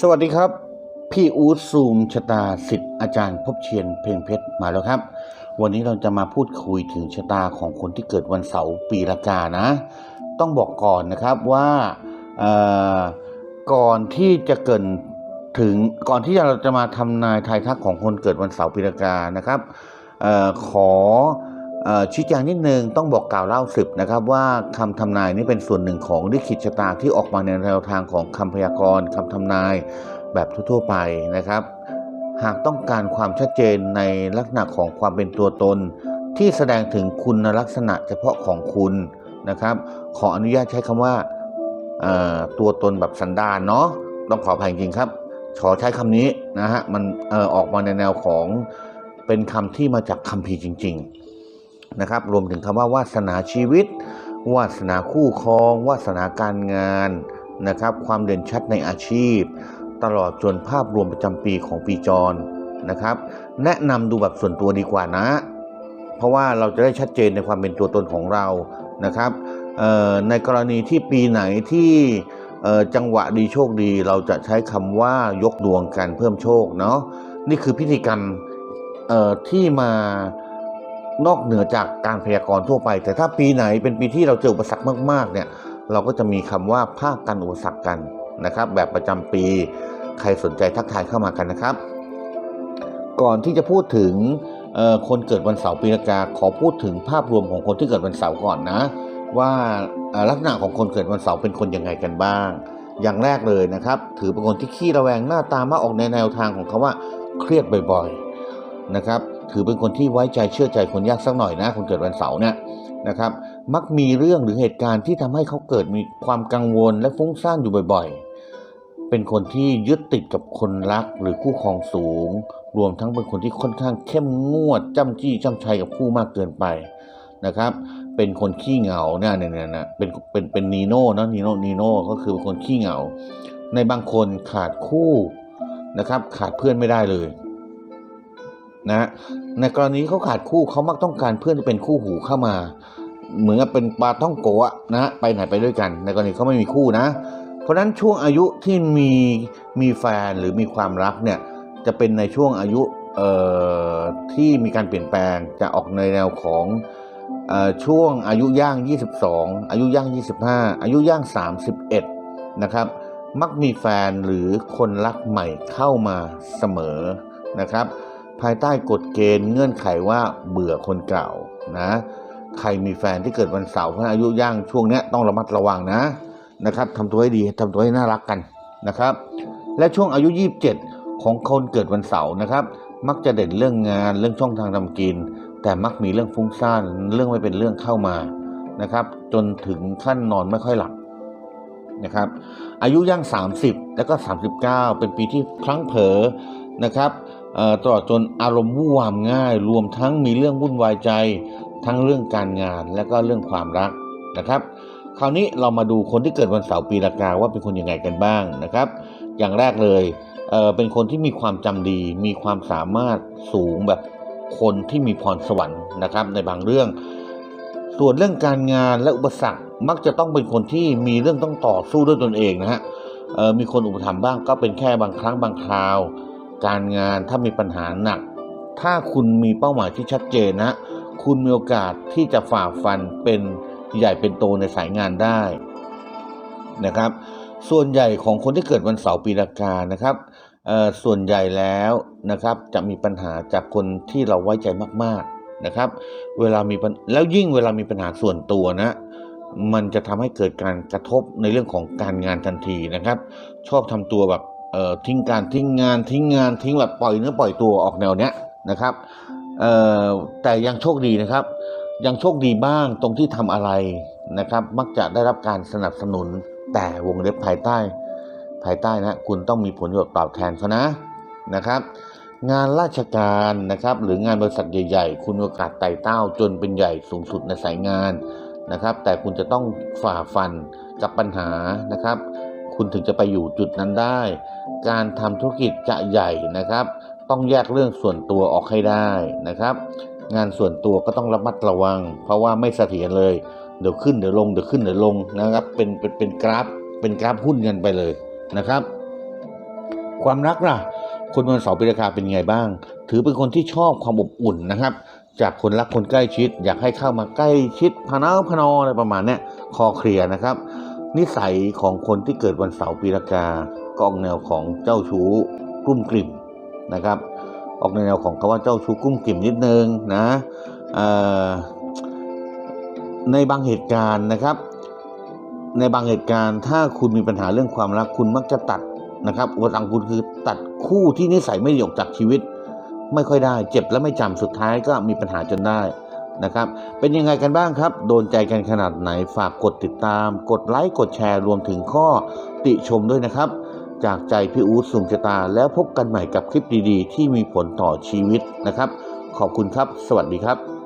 สวัสดีครับ พี่อูดซูมชะตาสิทธิ์อาจารย์พบเชียนเพ่งเพชรมาแล้วครับ วันนี้เราจะมาพูดคุยถึงชะตาของคนที่เกิดวันเสาร์ปีละกานะ ต้องบอกก่อนนะครับว่าก่อนที่จะเกินถึงก่อนที่เราจะมาทำนายทายทักของคนเกิดวันเสาร์ปีละกานะครับออขอ ชี้แจงนิดนึงต้องบอกกล่าวเล่าสืบนะครับว่าคำทำนายนี้เป็นส่วนหนึ่งของลิขิตชะตาที่ออกมาในแนวทางของคำพยากรณ์คำทำนายแบบทั่วๆไปนะครับ หากต้องการความชัดเจนในลักษณะของความเป็นตัวตน ที่แสดงถึงคุณลักษณะเฉพาะของคุณนะครับ ขออนุญาตใช้คำว่าตัวตนแบบสันดานเนาะต้องขออภัยจริงครับ ขอใช้คำนี้นะฮะมันออออกมาในแนวของเป็นคำที่มาจากคัมภีร์จริง ๆ นะครับ รวมถึงคำว่าวาสนาชีวิต วาสนาคู่ครอง วาสนาการงานนะครับ ความเด่นชัดในอาชีพ ตลอดจนภาพรวมประจำปีของปีจรนะครับ แนะนำดูแบบส่วนตัวดีกว่านะ เพราะว่าเราจะได้ชัดเจนในความเป็นตัวตนของเรานะครับในกรณีที่ปีไหนที่จังหวะดีโชคดีเราจะใช้คำว่ายกดวงกันเพิ่มโชคเนาะนี่คือพิธีกรรมที่มา นอกเหนือจากการพยากรณ์ทั่วไป แต่ถ้าปีไหนเป็นปีที่เราเจออุปสรรคมากๆเนี่ยเราก็จะมีคำว่าภาคกันอุปสรรคกันนะครับ แบบประจำปีใครสนใจทักทายเข้ามากันนะครับ ก่อนที่จะพูดถึงคนเกิดวันเสาร์ปีละกาขอพูดถึงภาพรวมของคนที่เกิดวันเสาร์ก่อนนะ ว่าลักษณะของคนเกิดวันเสาร์เป็นคนยังไงกันบ้าง อย่างแรกเลยนะครับ ถือเป็นคนที่ขี้ระแวงหน้าตามาออกในแนวทางของเขาว่าเครียดบ่อยๆนะครับ ถือเป็นคนที่ไว้ใจเชื่อใจคนยากสักหน่อยนะคนเกิดวันเสาร์เนี่ยนะครับ มักมีเรื่องหรือเหตุการณ์ที่ทำให้เขาเกิดมีความกังวลและฟุ้งซ่านอยู่บ่อยๆ เป็นคนที่ยึดติดกับคนรักหรือคู่ครองสูง รวมทั้งเป็นคนที่ค่อนข้างเข้มงวดจ้ำจี้จ้ำชัยกับคู่มากเกินไปนะครับ เป็นคนขี้เหงาเนี่ยเนี่ยเนี่ยนะเป็นเป็นเป็นนีโน่เนะนีโน่นีโน่ก็คือเป็นคนขี้เหงา ในบางคนขาดคู่นะครับ ขาดเพื่อนไม่ได้เลย นะในกรณีเขาขาดคู่เขามักต้องการเพื่อนที่เป็นคู่หูเข้ามา เหมือนกับเป็นปลาท่องโกะนะไปไหนไปด้วยกัน ในกรณีเขาไม่มีคู่นะ เพราะฉะนั้นช่วงอายุที่มีมีแฟนหรือมีความรักเนี่ยจะเป็นในช่วงอายุเอ่อที่มีการเปลี่ยนแปลงจะออกในแนวของเอ่อช่วงอายุย่าง 22 อายุย่าง 25 อายุย่าง 31 นะครับ มักมีแฟนหรือคนรักใหม่เข้ามาเสมอนะครับ ภายใต้กฎเกณฑ์เงื่อนไขว่าเบื่อคนเก่านะ ใครมีแฟนที่เกิดวันเสาร์เพราะอายุย่างช่วงนี้ต้องระมัดระวังนะนะครับทำตัวให้ดีทำตัวให้น่ารักกันนะครับ และช่วงอายุ 27 ของคนเกิดวันเสาร์นะครับ มักจะเด่นเรื่องงานเรื่องช่องทางทำกิน แต่มักมีเรื่องฟุ้งซ่านเรื่องไม่เป็นเรื่องเข้ามานะครับ จนถึงขั้นนอนไม่ค่อยหลับนะครับ อายุย่าง 30 แล้วก็ 39 เป็นปีที่พลั้งเผลอนะครับ ตลอดจนอารมณ์วู่วามง่าย รวมทั้งมีเรื่องวุ่นวายใจ ทั้งเรื่องการงานและก็เรื่องความรักนะครับ คราวนี้เรามาดูคนที่เกิดวันเสาร์ปีละกาว่าเป็นคนยังไงกันบ้างนะครับ อย่างแรกเลยเเป็นคนที่มีความจำดี มีความสามารถสูงแบบคนที่มีพรสวรรค์นะครับ ในบางเรื่อง ส่วนเรื่องการงานและอุปสรรคมักจะต้องเป็นคนที่มีเรื่องต้องต่อสู้ด้วยตนเองนะฮะมีคนอุปถัมภ์บ้างก็เป็นแค่บางครั้งบางคราว การงานถ้ามีปัญหาหนัก ถ้าคุณมีเป้าหมายที่ชัดเจนนะ คุณมีโอกาสที่จะฝ่าฟันเป็นใหญ่เป็นโตในสายงานได้นะครับ ส่วนใหญ่ของคนที่เกิดวันเสาร์ปีละกานะครับเอ่อส่วนใหญ่แล้วนะครับจะมีปัญหาจากคนที่เราไว้ใจมากๆนะครับ เวลามีปัญแล้วยิ่งเวลามีปัญหาส่วนตัวนะมันจะทำให้เกิดการกระทบในเรื่องของการงานทันทีนะครับ ชอบทำตัวแบบ เอ่อทิ้งการทิ้งงานทิ้งงานทิ้งแบบปล่อยเนื้อปล่อยตัวออกแนวเนี้ยนะครับเอ่อแต่ยังโชคดีนะครับ ยังโชคดีบ้างตรงที่ทำอะไรนะครับ มักจะได้รับการสนับสนุนแต่วงเล็บภายใต้ ภายใต้นะคุณต้องมีผลประโยชน์ตอบแทนเขานะนะครับ งานราชการนะครับ หรืองานบริษัทใหญ่ๆ คุณโอกาสไต่เต้าจนเป็นใหญ่สูงสุดในสายงานนะครับ แต่คุณจะต้องฝ่าฟันกับปัญหานะครับ คุณถึงจะไปอยู่จุดนั้นได้ การทำธุรกิจจะใหญ่นะครับ ต้องแยกเรื่องส่วนตัวออกให้ได้นะครับ งานส่วนตัวก็ต้องระมัดระวัง เพราะว่าไม่เสถียรเลย เดี๋ยวขึ้นเดี๋ยวลงเดี๋ยวขึ้นเดี๋ยวลงนะครับ เป็นเป็นเป็นกราฟ เป็นกราฟหุ้นกันไปเลยนะครับ ความรักล่ะคนวันเสาร์ปีละกาเป็นไงบ้าง ถือเป็นคนที่ชอบความอบอุ่นนะครับ จากคนรักคนใกล้ชิด อยากให้เข้ามาใกล้ชิดพนาพนออะไรประมาณนี้คอเคลียร์นะครับ นิสัยของคนที่เกิดวันเสาร์ปีละกาก็ออกแนวของเจ้าชู้กลุ่มกลิ่มนะครับ ออกในแนวของคำว่าเจ้าชู้กุ้มกลิ่มนิดนึงนะในบางเหตุการณ์นะครับ ในบางเหตุการณ์ ถ้าคุณมีปัญหาเรื่องความรักคุณมักจะตัดนะครับอุปสรรคคุณคือตัดคู่ที่นิสัยไม่ดีออกจากชีวิต ไม่ค่อยได้ เจ็บแล้วไม่จำสุดท้ายก็มีปัญหาจนได้ นะครับ เป็นยังไงกันบ้างครับ โดนใจกันขนาดไหนฝากกดติดตาม กดไลค์กดแชร์รวมถึงข้อติชมด้วยนะครับ จากใจพี่อู๊ดสุงชะตา แล้วพบกันใหม่กับคลิปดีๆ ที่มีผลต่อชีวิตนะครับ ขอบคุณครับ สวัสดีครับ